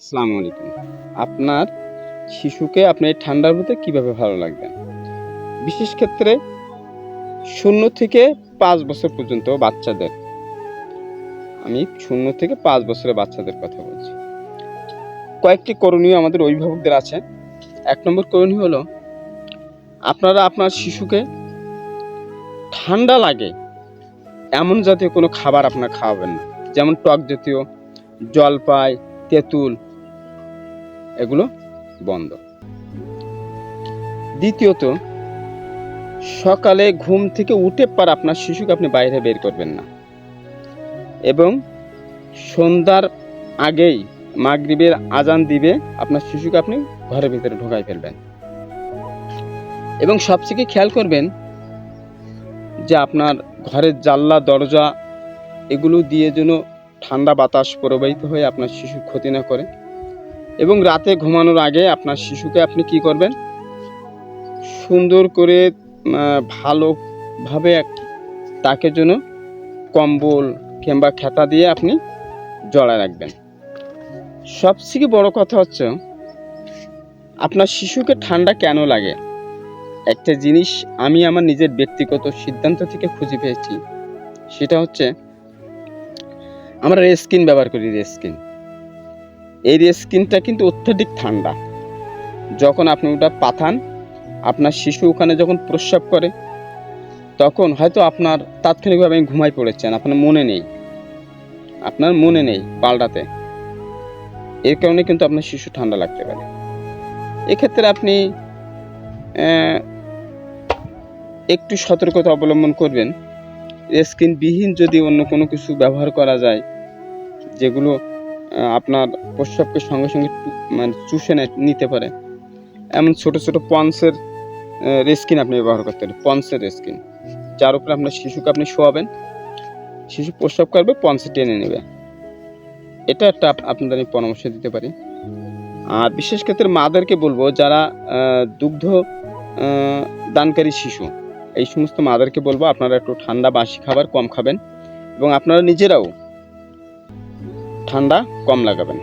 আসসালামু আলাইকুম। আপনার শিশুকে আপনি ঠান্ডার মধ্যে কীভাবে ভালো লাগবেন বিশেষ ক্ষেত্রে শূন্য থেকে পাঁচ বছর পর্যন্ত বাচ্চাদের, আমি শূন্য থেকে পাঁচ বছরের বাচ্চাদের কথা বলছি। কয়েকটি করণীয় আমাদের অভিভাবকদের আছে। এক নম্বর করণীয় হলো, আপনারা আপনার শিশুকে ঠান্ডা লাগে, এমন জাতীয় কোনো খাবার আপনার খাওয়াবেন না। যেমন টক জাতীয়, জলপাই, তেঁতুল এগুলো বন্ধ। দ্বিতীয়ত, সকালে ঘুম থেকে উঠে পার আপনার শিশুকে আপনি বাইরে বের করবেন না। এবং সন্ধ্যার আগেই মাগরিবের আজান দিবে আপনার শিশুকে আপনি ঘরের ভিতরে ঢোকাই ফেলবেন। এবং সবথেকে খেয়াল করবেন যে আপনার ঘরের জানলা, দরজা এগুলো দিয়ে যেন ঠান্ডা বাতাস প্রবাহিত হয়ে আপনার শিশুর ক্ষতি না করে। এবং রাতে ঘুমানোর আগে আপনার শিশুকে আপনি কি করবেন? সুন্দর করে ভালোভাবে তাকে জন্য কম্বল কিংবা খেতা দিয়ে আপনি জড়ায় রাখবেন। সবথেকে বড় কথা হচ্ছে, আপনার শিশুকে ঠান্ডা কেন লাগে? একটা জিনিস আমি আমার নিজের ব্যক্তিগত সিদ্ধান্ত থেকে খুঁজে পেয়েছি। সেটা হচ্ছে, আমরা রেস্কিন ব্যবহার করি রেস্কিন এই রেস্কিনটা কিন্তু অত্যধিক ঠান্ডা। যখন আপনি ওটা পাথান, আপনার শিশু ওখানে যখন প্রস্রাব করে, তখন হয়তো আপনার তাৎক্ষণিকভাবে ঘুমাই পড়েছেন, আপনার মনে নেই। আপনার মনে নেই পাল্টাতে। এর কারণে কিন্তু আপনার শিশু ঠান্ডা লাগতে পারে। এক্ষেত্রে আপনি একটু সতর্কতা অবলম্বন করবেন। স্কিনবিহীন যদি অন্য কোনো কিছু ব্যবহার করা যায়, যেগুলো আপনার প্রস্রাবকে সঙ্গে সঙ্গে মানে চুষে নিতে পারে। এমন ছোট ছোট পন্সের রেস্কিন আপনি ব্যবহার করতে পারেন, পন্সের রেস্কিন যার উপরে আপনার শিশুকে আপনি শোয়াবেন, শিশু প্রস্রাব করবে, পন্সে টেনে নেবে। এটা একটা আপনাদের আমি পরামর্শ দিতে পারি। আর বিশেষ ক্ষেত্রে মাদেরকে বলব, যারা দুগ্ধ দানকারী শিশু, এই সমস্ত মাদেরকে বলব, আপনারা একটু ঠান্ডা বাসি খাবার কম খাবেন। এবং আপনারা নিজেরাও ঠান্ডা কম লাগাবেন।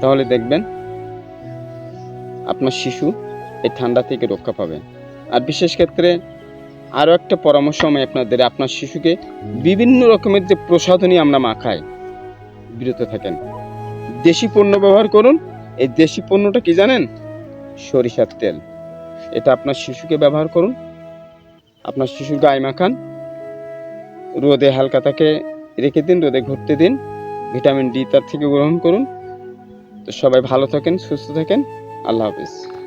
তাহলে দেখবেন আপনার শিশু এই ঠান্ডা থেকে রক্ষা পাবে। আর বিশেষ ক্ষেত্রে আরও একটা পরামর্শ আমি আপনাদের, আপনার শিশুকে বিভিন্ন রকমের যে প্রসাধনী আমরা মাখাই, বিরত থাকেন। দেশি পণ্য ব্যবহার করুন, এই দেশি পণ্যটা কি জানেন? সরিষার তেল। এটা আপনার শিশুকে ব্যবহার করুন। আপনার শিশুর গায়ে মাখান। রোদে হালকা তাকে রেখে দিন, রোদে ঘুরতে দিন। ভিটামিন ডি তার থেকে গ্রহণ করুন। তো সবাই ভালো থাকেন সুস্থ থাকেন। আল্লাহ হাফিজ।